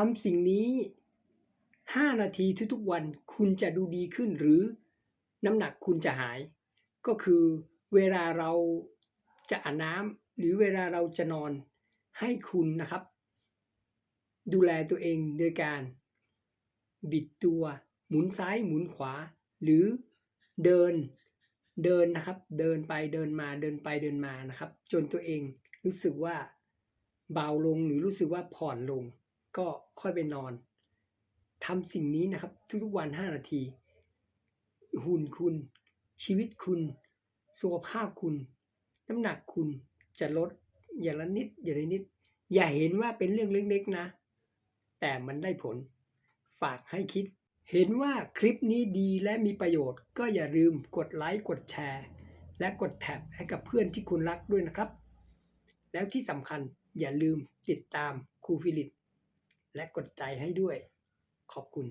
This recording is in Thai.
ทำสิ่งนี้ 5 นาทีทุกๆวันคุณจะดูดีขึ้นหรือน้ำหนักคุณจะหาย ก็คือเวลาเราจะอาบน้ำหรือเวลาเราจะนอนให้คุณนะครับ ดูแลตัวเองโดยการ บิดตัว หมุนซ้ายหมุนขวา หรือเดินเดินนะครับ เดินไปเดินมาเดินไปเดินมานะครับ จนตัวเองรู้สึกว่าเบาลงหรือรู้สึกว่าผ่อนลง ก็ค่อยไปนอนทำสิ่งนี้นะครับ ทุกๆวัน 5 นาที หุ่นคุณ ชีวิตคุณ สุขภาพคุณ น้ำหนักคุณจะลดอย่างละนิด อย่างละนิด อย่าเห็นว่าเป็นเรื่องเล็กๆนะ แต่มันได้ผล ฝากให้คิด เห็นว่าคลิปนี้ดีและมีประโยชน์ ก็อย่าลืมกดไลค์กดแชร์ และกดแท็บให้กับเพื่อนที่คุณรักด้วยนะครับ แล้วที่สำคัญอย่าลืมติดตามครูฟิลิป และกดใจให้ด้วย ขอบคุณ